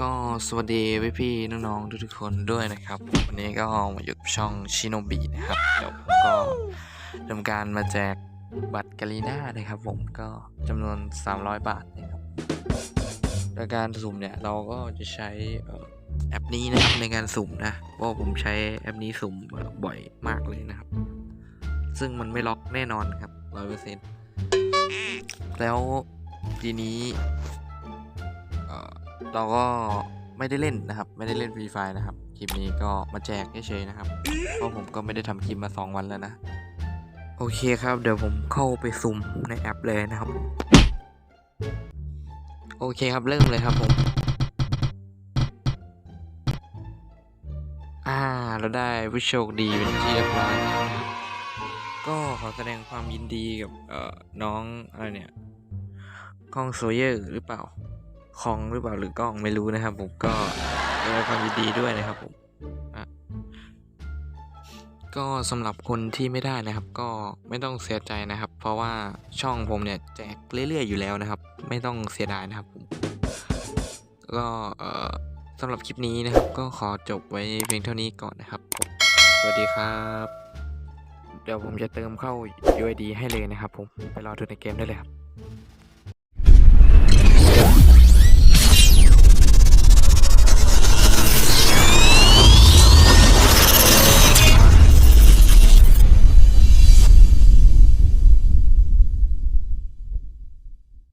ก็สวัสดีพี่พี่น้องๆทุกๆคนด้วยนะครับ วันนี้ก็มาอยู่ช่องชิโนบินะครับเดี๋ยวผมก็ทำการมาแจกบัตรกาลีน่านะครับ ผมก็จำนวน 300 บาทนะครับโดยการสุ่มเนี่ยเราก็จะใช้แอปนี้นะครับในการสุ่มนะเพราะผมใช้แอปนี้สุ่มบ่อยมากเลยนะครับ ซึ่งมันไม่ล็อกแน่นอนครับร้อยเปอร์เซ็นต์แล้วทีนี้ เราก็ไม่ได้เล่นนะครับ ไม่ได้เล่นฟรีไฟนะครับ คลิปนี้ก็มาแจกเฉยๆนะครับ เพราะผมก็ไม่ได้ทำคลิปมา 2 วันแล้วนะ โอเคครับ เดี๋ยวผมเข้าไปสุ่มในแอปเลยนะครับ โอเคครับ เริ่มเลยครับผม อ่า เราได้ผู้โชคดีเป็นที่เรียบร้อยแล้วนะก็ขอแสดงความยินดีกับ เอ่อ น้องอะไรเนี่ยกองโซเยอร์หรือเปล่า คองหรือเปล่าหรือกล้องไม่รู้นะครับผมก็แสดงความยินดีด้วยนะครับผมอะก็สำหรับคนที่ไม่ได้นะครับ ก็ไม่ต้องเสียใจนะครับ เพราะว่าช่องผมเนี่ยแจกเรื่อยๆอยู่แล้วนะครับ ไม่ต้องเสียดายนะครับผมก็เออสำหรับคลิปนี้นะครับ ก็ขอจบไว้เพียงเท่านี้ก่อนนะครับผมสวัสดีครับ เดี๋ยวผมจะเติมเข้า UID ให้เลยนะครับผมไปรอดูในเกมได้เลยครับ